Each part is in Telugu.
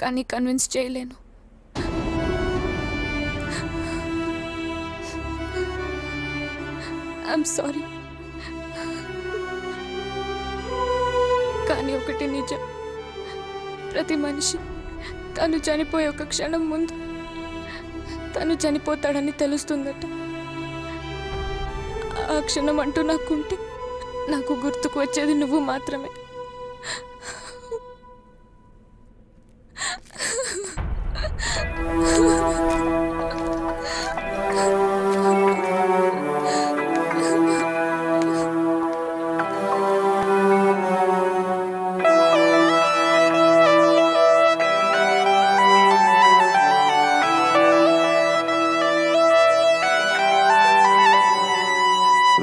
కానీ కన్విన్స్ చేయలేను. ఐఎమ్ సారీ కానీ ఒకటి నిజం. ప్రతి మనిషి తను చనిపోయే ఒక క్షణం ముందు తను చనిపోతాడని తెలుస్తుందట. ఆ క్షణం అంటూ నాకుంటే నాకు గుర్తుకు వచ్చేది నువ్వు మాత్రమే.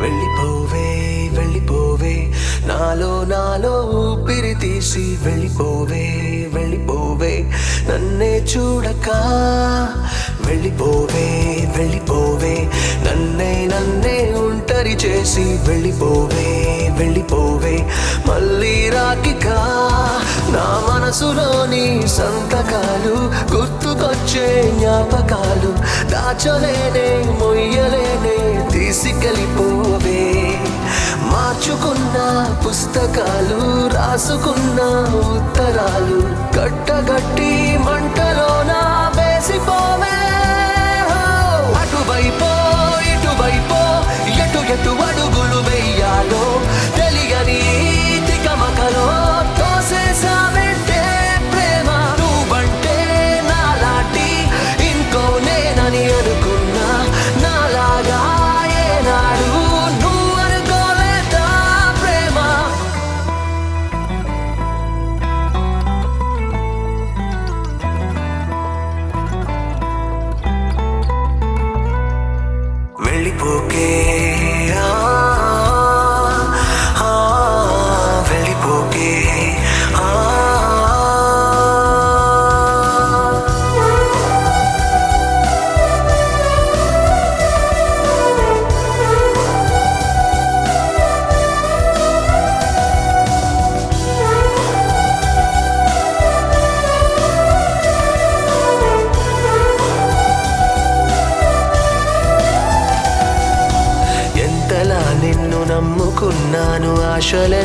వెళ్ళిపోవే వెళ్ళిపోవే. నాలో నాలో ఊపిరి తీసి వెళ్ళిపోవే వెళ్ళిపోవే. నన్నే చూడక. వెళ్ళిపోవే వెళ్ళిపోవే. నన్నే నన్నే ఒంటరి చేసి వెళ్ళిపోవే వెళ్ళిపోవే. మళ్ళీ రాకిక నా మనసులోని సంతకాలు గుర్తుకొచ్చే జ్ఞాపకాలు. దాచలేనే మొయ్యలేనే తీసుకెళ్ళిపోవే. మార్చుకున్న పుస్తకాలు రాసుకున్న ఉత్తరాలు కట్టగట్టి మంటలోన వేసిపోవే. అటువైపో ఇటువైపో ఎటు ఎటు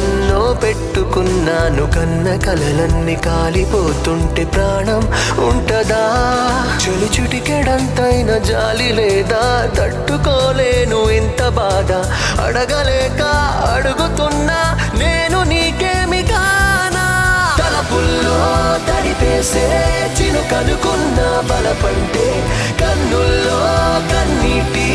ఆశలెన్నో పెట్టుకున్నాను. కన్న కలలన్నీ కాలిపోతుంటే ప్రాణం ఉంటదా? చెలుచుటికెడంతైన జాలి లేదా? తట్టుకోలేను ఇంత బాధ. అడగలేక అడుగుతున్నా నేను నీకేమి కానా? తలపుల్లో తడిపేసే చినుకనుకున్న బలపంటే కన్నుల్లో కన్నీటి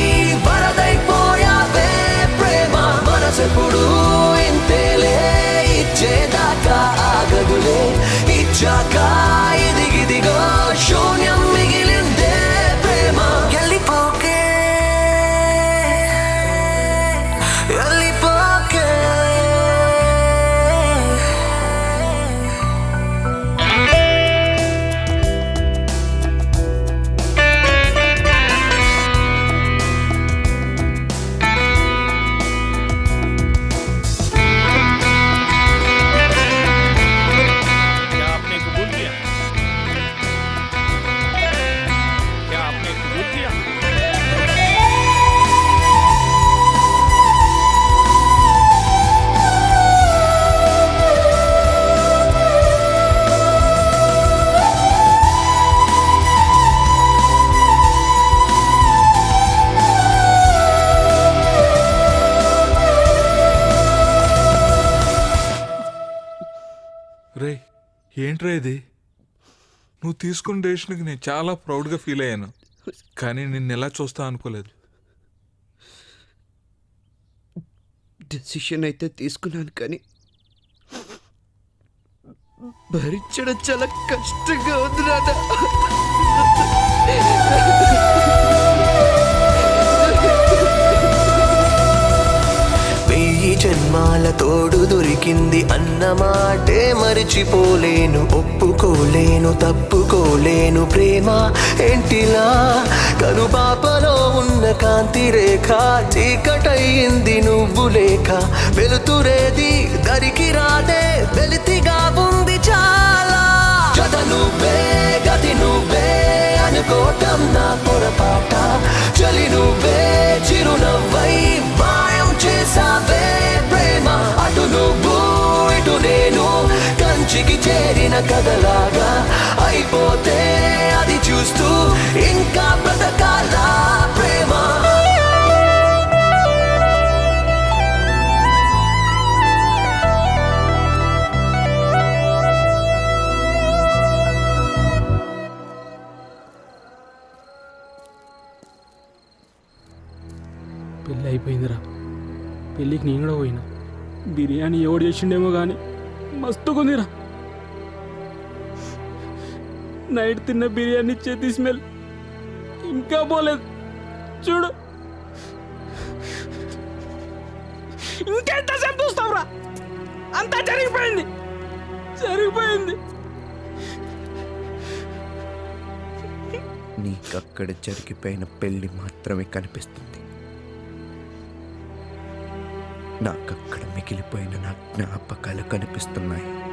ఏంట్రా ఇది? నువ్వు తీసుకున్న డెసిషన్కి నేను చాలా ప్రౌడ్గా ఫీల్ అయ్యాను. కానీ నిన్ను ఎలా చూస్తా అనుకోలేదు. డెసిషన్ అయితే తీసుకున్నాను కానీ భరించడం చాలా కష్టంగా ఉంది వెయ్యి జన్మాల తోడు దొరికింది అన్న మాటే మరిచిపోలేను ఒప్పుకోలేను తప్పుకోలేను ప్రేమ. ఏంటిలా? కనుపాపలో ఉన్న కాంతి రేఖ చీకటయ్యింది నువ్వు లేఖ వెలుతురేది దరికి రాదే వెలితిగా ఉంది చాలా. కథ నువ్వే గతి నువ్వే అనుకోటం నాకు చేరిన కథలాగా అయిపోతే అది చూస్తూ ఇంకా బ్రతకాల ప్రేమ? పెళ్ళి అయిపోయిందిరా. పెళ్ళికి నేను కూడా పోయినా. బిర్యానీ ఎవడు చేసిండేమో కానీ మస్తుకుందిరా నైట్ తిన్న బిర్యానీ చేతి స్మెల్. ఇంకా పోలేదు. చూడు. ఇంకెంతసేపు చూస్తావురా? అంతా జరిగిపోయింది. జరిగిపోయింది. నీకక్కడ జరిగిపోయిన పెళ్ళి మాత్రమే కనిపిస్తుంది. నాకక్కడ మిగిలిపోయిన నా జ్ఞాపకాలు కనిపిస్తున్నాయి.